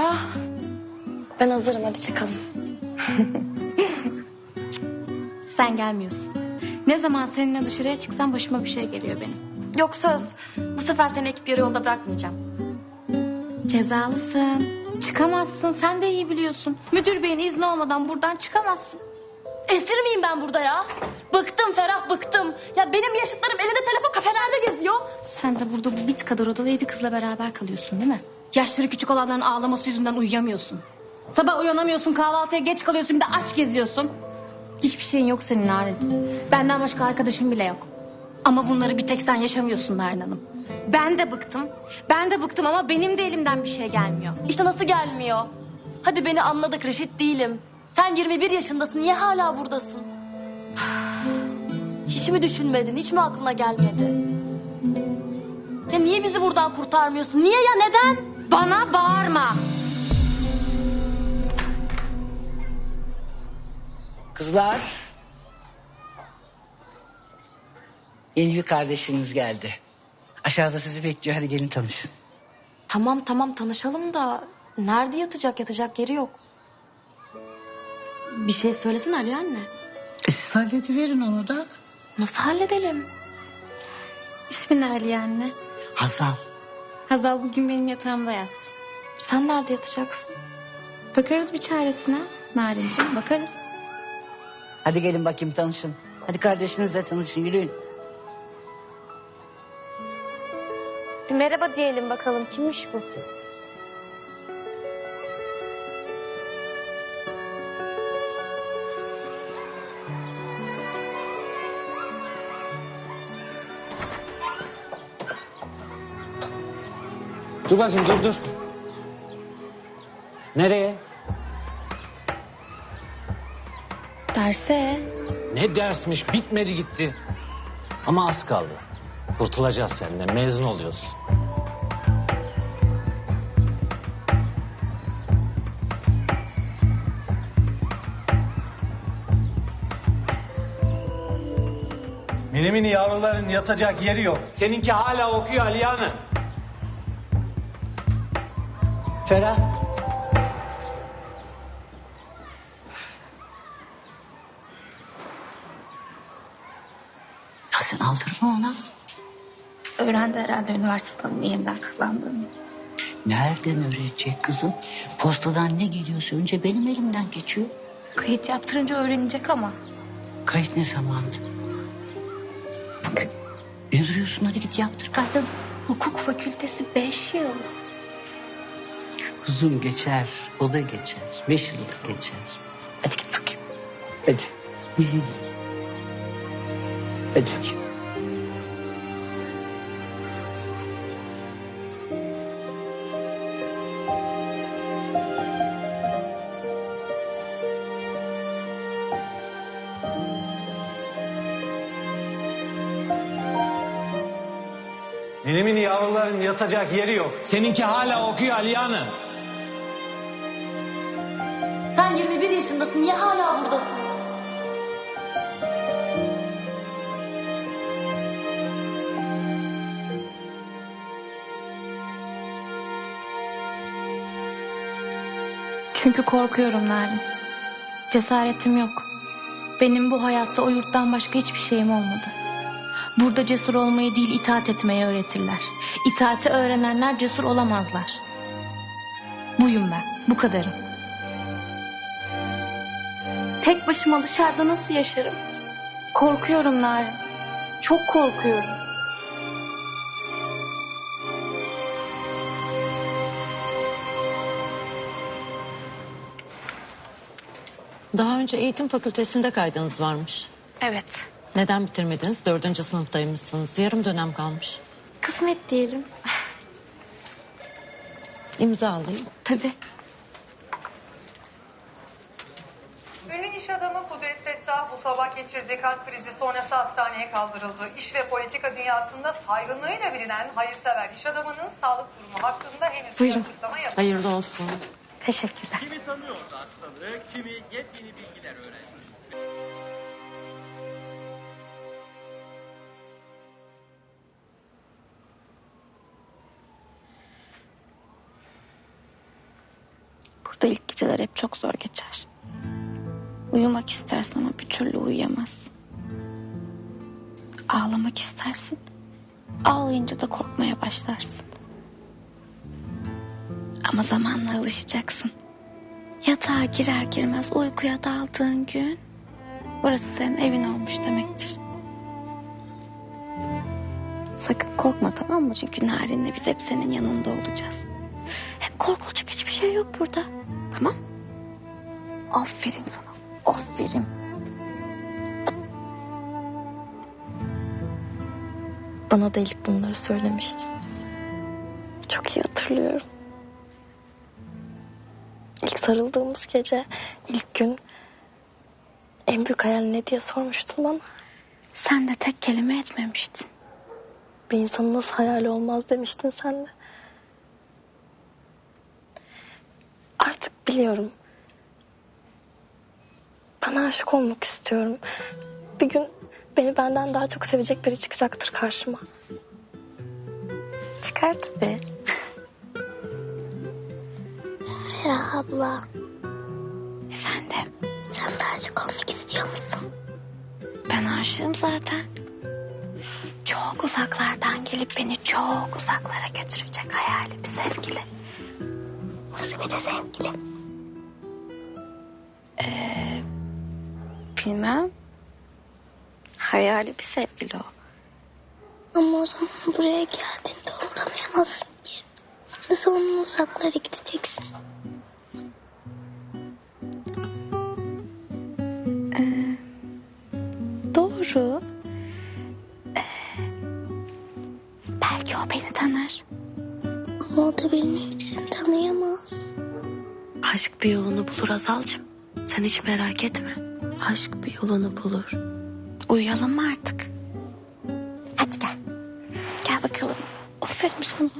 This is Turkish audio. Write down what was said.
Ferah. Ben hazırım hadi çıkalım. Sen gelmiyorsun. Ne zaman seninle dışarıya çıksam başıma bir şey geliyor benim. Yok söz. Bu sefer seni ekip yarı yolda bırakmayacağım. Cezalısın. Çıkamazsın. Sen de iyi biliyorsun. Müdür beyin izni olmadan buradan çıkamazsın. Esir miyim ben burada ya? Bıktım Ferah bıktım. Ya benim yaşıtlarım elinde telefon kafelerde geziyor. Sen de burada bu bit kadar odada yedi kızla beraber kalıyorsun değil mi? Yaşları küçük olanların ağlaması yüzünden uyuyamıyorsun. Sabah uyanamıyorsun, kahvaltıya geç kalıyorsun, bir de aç geziyorsun. Hiçbir şeyin yok senin Narin. Benden başka arkadaşın bile yok. Ama bunları bir tek sen yaşamıyorsun Narin Hanım. Ben de bıktım. Ben de bıktım ama benim de elimden bir şey gelmiyor. İşte nasıl gelmiyor? Hadi beni anladık reşit değilim. Sen 21 yaşındasın niye hala buradasın? Hiç mi düşünmedin? Hiç mi aklına gelmedi? Ya niye bizi buradan kurtarmıyorsun? Niye ya neden? Bana bağırma. Kızlar. Yeni bir kardeşiniz geldi. Aşağıda sizi bekliyor. Hadi gelin tanışın. Tamam tamam tanışalım da nerede yatacak yatacak yeri yok. Bir şey söylesene Ali anne. E, siz hallediverin onu da. Nasıl halledelim? İsmin ne Ali anne? Hazal. Hazal bugün benim yatağımda yatsın. Sen nerede yatacaksın? Bakarız bir çaresine Narinciğim bakarız. Hadi gelin bakayım tanışın. Hadi kardeşinizle tanışın yürüyün. Bir merhaba diyelim bakalım kimmiş bu? Dur bakayım dur dur. Nereye? Derse Ne dersmiş bitmedi gitti. Ama az kaldı. Kurtulacağız seninle mezun oluyoruz. Mini mini yavruların yatacak yeri yok. Seninki hala okuyor Aliyan'ı. Ferah. Ya sen aldırma ona. öğrendi herhalde üniversiteden yeniden kazandığını. Nereden öğrenecek kızım? Postadan ne geliyorsa önce benim elimden geçiyor. Kayıt yaptırınca öğrenecek ama. Kayıt ne zamandı? Bugün. Ne duruyorsun hadi git yaptır kaydı. Hukuk fakültesi beş yıl. Kuzum geçer, o da geçer. Beş yıl da geçer. Hadi git bakayım. Hadi. Hadi. Mini mini yavruların yatacak yeri yok. Seninki hala okuyor Aliyan'ı. Sen 21 yaşındasın niye hala buradasın? Çünkü korkuyorum Narin. Cesaretim yok. Benim bu hayatta o yurttan başka hiçbir şeyim olmadı. Burada cesur olmayı değil itaat etmeyi öğretirler. İtaati öğrenenler cesur olamazlar. Buyum ben. Bu kadarım. Tek başıma dışarıda nasıl yaşarım? Korkuyorum Narin. Çok korkuyorum. Daha önce eğitim fakültesinde kaydınız varmış. Evet. Neden bitirmediniz? Dördüncü sınıftaymışsınız. Yarım dönem kalmış. Kısmet diyelim. İmza alayım. Tabii. Bu sabah geçirdiği kalp krizi sonrası hastaneye kaldırıldı. İş ve politika dünyasında saygınlığıyla bilinen hayırsever iş adamının sağlık durumu hakkında henüz bir Buyurun. açıklama yapılmadı. Hayırlı olsun. Teşekkürler. Kimi tanıyordu hastalığı, kimi yepyeni bilgiler öğrendi. Burada ilk geceler hep çok zor geçer. Uyumak istersin ama bir türlü uyuyamazsın. Ağlamak istersin. Ağlayınca da korkmaya başlarsın. Ama zamanla alışacaksın. Yatağa girer girmez uykuya daldığın gün... ...burası senin evin olmuş demektir. Sakın korkma tamam mı? Çünkü Narin'le biz hep senin yanında olacağız. Hem korkulacak hiçbir şey yok burada. Tamam? Aferin sana. Aferin. Bana da ilk bunları söylemiştin. Çok iyi hatırlıyorum. İlk sarıldığımız gece, ilk gün en büyük hayal ne diye sormuştun bana. Sen de tek kelime etmemiştin. Bir insanın nasıl hayali olmaz demiştin sen de. Artık biliyorum. Ben aşık olmak istiyorum. Bir gün beni benden daha çok sevecek biri çıkacaktır karşıma. Çıkar tabii. Ferah abla, Efendim sen de aşık olmak istiyor musun? ben aşığım zaten. Çok uzaklardan gelip beni çok uzaklara götürecek hayali bir sevgili. Nasıl biri sevgili? Bilmem. Hayali bir sevgili o. Ama o zaman buraya geldiğinde unutamayamazsın ki. Onun uzaklara gideceksin? Doğru. Ee, belki o beni tanır. Ama o da ki seni tanıyamaz. Aşk bir yolunu bulur Azalcığım. Sen hiç merak etme. Aşk bir yolunu bulur. Uyuyalım mı artık? Hadi gel. Gel bakalım. Aferin sana.